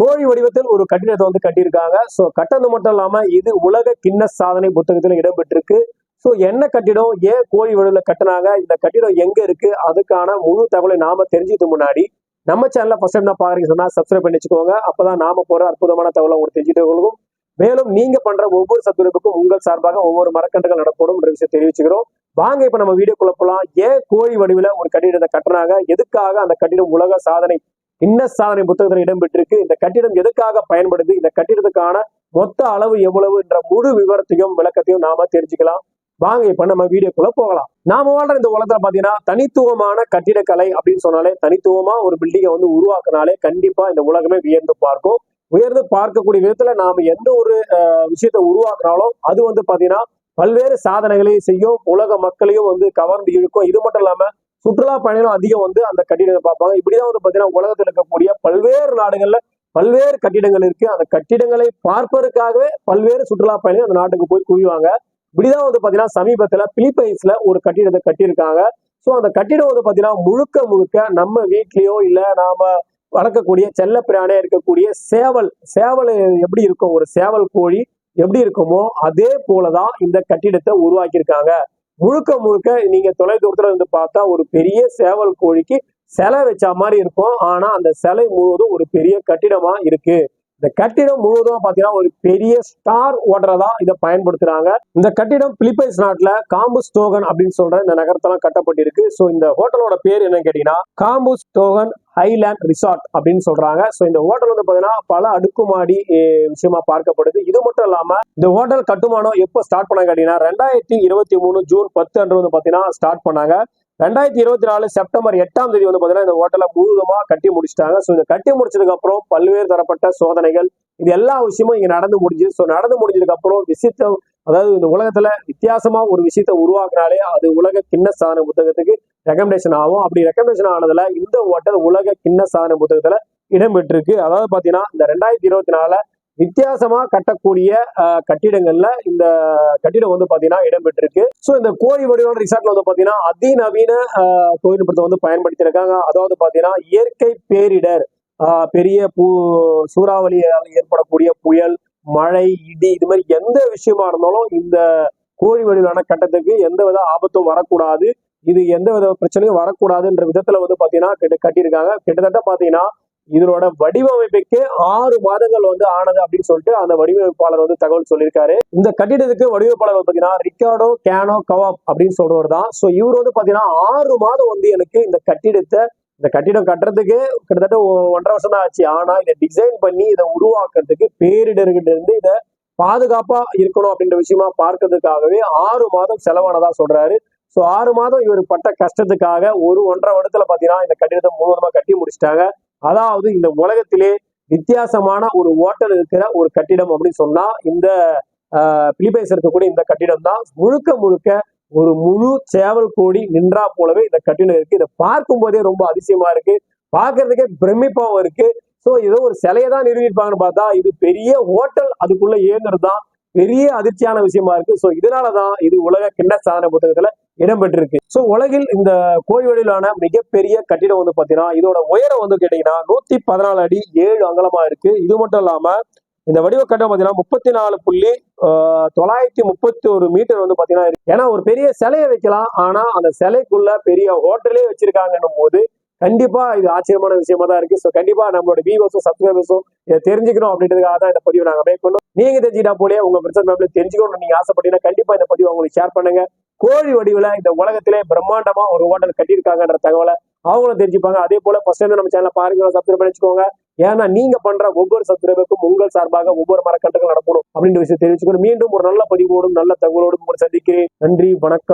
கோழி வடிவத்தில் ஒரு கட்டிடத்தை வந்து கட்டியிருக்காங்க. ஸோ கட்டது மட்டும் இல்லாம இது உலக கிண்ண சாதனை புத்தகத்தில் இடம்பெற்றிருக்கு. ஸோ என்ன கட்டிடம் ஏன் கோழி வடிவில் கட்டினாங்க இந்த கட்டிடம் எங்க இருக்கு அதுக்கான முழு தகவலை நாம தெரிஞ்சுக்கிறதுக்கு முன்னாடி நம்ம சேனலில் ஃபர்ஸ்ட் டைம் தான் பாக்குறீங்க சொன்னா சப்ஸ்கிரைப் பண்ணி வச்சுக்கோங்க. அப்பதான் நாம போற அற்புதமான தகவலை உங்களுக்கு தெரிஞ்சுட்டு கொள்ளும் மேலும் நீங்க பண்ற ஒவ்வொரு சத்துரைப்புக்கும் உங்கள் சார்பாக ஒவ்வொரு மரக்கன்றுகள் நடப்படும் என்ற விஷயம் தெரிவிச்சுக்கிறோம். வாங்க இப்ப நம்ம வீடியோக்குள்ள போலாம். ஏன் கோழி வடிவில ஒரு கட்டிடத்தை கட்டுறாங்க எதுக்காக அந்த கட்டிடம் உலக சாதனை இன்ன சாதனை புத்தகத்தில் இடம்பெற்றிருக்கு. இந்த கட்டிடம் எதுக்காக பயன்படுது? இந்த கட்டிடத்துக்கான மொத்த அளவு எவ்வளவு என்ற முழு விவரத்தையும் விளக்கத்தையும் நாம தெரிஞ்சுக்கலாம். வாங்க இப்ப நம்ம வீடியோக்குள்ள போகலாம். நாம வாழ்ற இந்த உலகத்துல பாத்தீங்கன்னா தனித்துவமான கட்டிடக்கலை அப்படின்னு சொன்னாலே தனித்துவமா ஒரு பில்டிங்கை வந்து உருவாக்குனாலே கண்டிப்பா இந்த உலகமே வியந்து பார்க்கும். உயர்ந்து பார்க்கக்கூடிய விதத்துல நாம எந்த ஒரு அஹ், விஷயத்தை உருவாக்குனாலும் அது வந்து பாத்தீங்கன்னா பல்வேறு சாதனைகளையும் செய்யும். உலக மக்களையும் வந்து கவர்ந்து இழுக்கும். இது மட்டும் இல்லாம சுற்றுலா பயணிகளும் அதிகம் வந்து அந்த கட்டிடத்தை பார்ப்பாங்க. இப்படிதான் வந்து பாத்தீங்கன்னா உலகத்தில் இருக்கக்கூடிய பல்வேறு நாடுகள்ல பல்வேறு கட்டிடங்கள் இருக்கு. அந்த கட்டிடங்களை பார்ப்பதற்காகவே பல்வேறு சுற்றுலா பயணிகள் அந்த நாட்டுக்கு போய் குவிவாங்க. இப்படிதான் வந்து பாத்தீங்கன்னா சமீபத்துல பிலிப்பைன்ஸ்ல ஒரு கட்டிடத்தை கட்டியிருக்காங்க. சோ அந்த கட்டிடம் வந்து பாத்தீங்கன்னா முழுக்க முழுக்க நம்ம வீட்லயோ இல்ல நாம வளர்க்கக்கூடிய செல்ல பிராணியா இருக்கக்கூடிய சேவல் சேவல் எப்படி இருக்கும்? ஒரு சேவல் கோழி எப்படி இருக்குமோ அதே போலதான் இந்த கட்டிடத்தை உருவாக்கியிருக்காங்க. முழுக்க முழுக்க நீங்க தொலைதூரத்துல இருந்து பார்த்தா ஒரு பெரிய சேவல் கோழிக்கு சிலை வச்ச மாதிரி இருக்கும். ஆனா அந்த சிலை முழுவதும் ஒரு பெரிய கட்டிடமா இருக்கு. இந்த கட்டிடம் முழுவதும் பாத்தீங்கன்னா ஒரு பெரிய ஸ்டார் ஓட்டரை இதை பயன்படுத்துறாங்க. இந்த கட்டிடம் பிலிப்பைன்ஸ் நாட்டுல காம்புஸ் டோகன் அப்படின்னு சொல்ற இந்த நகரத்தெல்லாம் கட்டப்பட்டிருக்கு. ஸோ இந்த ஹோட்டலோட பேர் என்னன்னு கேட்டீங்கன்னா காம்புஸ் டோகன் ஹைலேண்ட் ரிசார்ட் அப்படின்னு சொல்றாங்க. ஸோ இந்த ஹோட்டல் வந்து பாத்தீங்கன்னா பல அடுக்குமாடி விஷயமா பார்க்கப்படுது. இது மட்டும் இல்லாம இந்த ஹோட்டல் கட்டுமானம் எப்போ ஸ்டார்ட் பண்ணாங்க கேட்டீங்கன்னா ரெண்டாயிரத்தி இருபத்தி மூணு ஜூன் பத்து அன்று வந்து பாத்தீங்கன்னா ஸ்டார்ட் பண்ணாங்க. ரெண்டாயிரத்தி இருபத்தி நாலு செப்டம்பர் எட்டாம் தேதி வந்து பார்த்தீங்கன்னா இந்த ஹோட்டலை முழுவதுமா கட்டி முடிச்சிட்டாங்க. ஸோ இந்த கட்டி முடிச்சதுக்கு அப்புறம் பல்வேறு தரப்பட்ட சோதனைகள் இது எல்லா விஷயமும் இங்கே நடந்து முடிஞ்சு. ஸோ நடந்து முடிஞ்சதுக்கு அப்புறம் அதாவது இந்த உலகத்துல வித்தியாசமா ஒரு விஷயத்தை உருவாக்குனாலே அது உலக கிண்ண சாதன புத்தகத்துக்கு ரெக்கமெண்டேஷன் ஆகும். அப்படி ரெக்கமெண்டேஷன் ஆனதுல இந்த ஹோட்டல் உலக கிண்ண சாதன புத்தகத்துல இடம்பெற்றிருக்கு அதாவது பாத்தீங்கன்னா இந்த ரெண்டாயிரத்தி இருபத்தி நாலுல வித்தியாசமா கட்டக்கூடிய கட்டிடங்கள்ல இந்த கட்டிடம் வந்து பாத்தீங்கன்னா இடம்பெற்றிருக்கு. ஸோ இந்த கோழி வடிவான ரிசார்ட்ல வந்து பாத்தீங்கன்னா அதிநவீன அஹ், தொழில்நுட்பத்தை வந்து பயன்படுத்தி இருக்காங்க அதாவது பாத்தீங்கன்னா இயற்கை பேரிடர் பெரிய பூ சூறாவளியால் ஏற்படக்கூடிய புயல் மழை இடி இது மாதிரி எந்த விஷயமா இருந்தாலும் இந்த கோழி வடிவிலான கட்டத்துக்கு எந்த வித ஆபத்தும் வரக்கூடாது. இது எந்த வித பிரச்சனையும் வரக்கூடாதுன்ற விதத்துல வந்து பாத்தீங்கன்னா கட்டி- கட்டியிருக்காங்க. கிட்டத்தட்ட பாத்தீங்கன்னா இதனோட வடிவமைப்புக்கு ஆறு மாதங்கள் வந்து ஆனது அப்படின்னு சொல்லிட்டு அந்த வடிவமைப்பாளர் வந்து தகவல் சொல்லியிருக்காரு. இந்த கட்டிடத்துக்கு வடிவமைப்பாளர் வந்து பாத்தீங்கன்னா ரிக்கார்டோ கேனோ கவாப் அப்படின்னு சொல்றவர் தான். ஸோ இவர் வந்து பாத்தீங்கன்னா ஆறு மாதம் வந்து எனக்கு இந்த கட்டிடத்தை இந்த கட்டிடம் கட்டுறதுக்கு கிட்டத்தட்ட ஒன்றரை வருஷம் தான் ஆச்சு. ஆனா இதை டிசைன் பண்ணி இதை உருவாக்குறதுக்கு பேரிடர்கிட்ட இருந்து இதை பாதுகாப்பா இருக்கணும் அப்படின்ற விஷயமா பார்க்கறதுக்காகவே ஆறு மாதம் செலவானதா சொல்றாரு. ஸோ ஆறு மாதம் இவர் பட்ட கஷ்டத்துக்காக ஒரு ஒன்றரை வருடத்துல பாத்தீங்கன்னா இந்த கட்டிடத்தை முழுவதுமா கட்டி முடிச்சிட்டாங்க. அதாவது இந்த உலகத்திலே வித்தியாசமான ஒரு ஓட்டல் இருக்கிற ஒரு கட்டிடம் அப்படின்னு சொன்னா இந்த பிலிப்பைன்ஸ் இருக்கக்கூடிய இந்த கட்டிடம் தான் முழுக்க முழுக்க ஒரு முழு சேவல் கோடி நின்றா போலவே இந்த கட்டிடம் இருக்கு. இதை பார்க்கும் போதே ரொம்ப அதிசயமா இருக்கு. பாக்குறதுக்கே பிரமிப்பாவும் இருக்கு. ஸோ ஏதோ ஒரு சிலையை தான் நிறுவிருப்பாங்கன்னு பார்த்தா இது பெரிய ஹோட்டல் அதுக்குள்ள இயங்குறது தான் பெரிய அதிர்ச்சியான விஷயமா இருக்கு. ஸோ இதனாலதான் இது உலக கிண்ண சாதனை புத்தகத்துல இடம்பெற்றிருக்கு. ஸோ உலகில் இந்த கோழி வடிவிலான மிகப்பெரிய கட்டிடம் வந்து பாத்தீங்கன்னா இதோட உயரம் வந்து கேட்டீங்கன்னா நூத்தி பதினாலு அடி ஏழு அங்கலமா இருக்கு. இது மட்டும் இல்லாம இந்த வடிவ கட்டம் முப்பத்தி நாலு புள்ளி தொள்ளாயிரத்தி முப்பத்தி ஒரு மீட்டர் வந்து பார்த்தீங்கன்னா இருக்கு. ஏன்னா ஒரு பெரிய சிலையை வைக்கலாம். ஆனா அந்த சிலைக்குள்ள பெரிய ஹோட்டலே வச்சிருக்காங்கன்னும் போது கண்டிப்பா இது ஆச்சரியமான விஷயமா தான் இருக்கு. ஸோ கண்டிப்பா நம்மளோட வியூவர்ஸும் சப்ஸ்கிரைபர்ஸும் இதை தெரிஞ்சுக்கணும் அப்படின்றதுக்காக தான் இந்த பதிவை நாங்க மேற்கொள்ளும் நீங்க தெரிஞ்சுக்கிட்டா போலே உங்க பிரச்சனை தெரிஞ்சுக்கணும்னு நீங்க ஆசைப்பட்டீங்கன்னா கண்டிப்பா இந்த பதிவை உங்களுக்கு ஷேர் பண்ணுங்க. கோழி வடிவில் இந்த உலகத்திலே பிரம்மாண்டமா ஒரு ஹோட்டல் கட்டியிருக்காங்கன்ற தகவலை அவங்களும் தெரிஞ்சுப்பாங்க. அதே போல ஃபர்ஸ்ட் டைம் நம்ம சேனல் பாருங்க சப்ஸ்கிரைப் பண்ணிச்சுக்கோங்க ஏன்னா நீங்க பண்ற ஒவ்வொரு சப்ஸ்கிரைபருக்கும் உங்கள் சார்பாக ஒவ்வொரு மரக்கட்டுகள் நடக்கணும் அப்படின்ற விஷயம் தெரிவிச்சுக்கணும். மீண்டும் ஒரு நல்ல பதிவோடும் நல்ல தகவலோடும் உங்களை சந்திக்கிறேன். நன்றி வணக்கம்.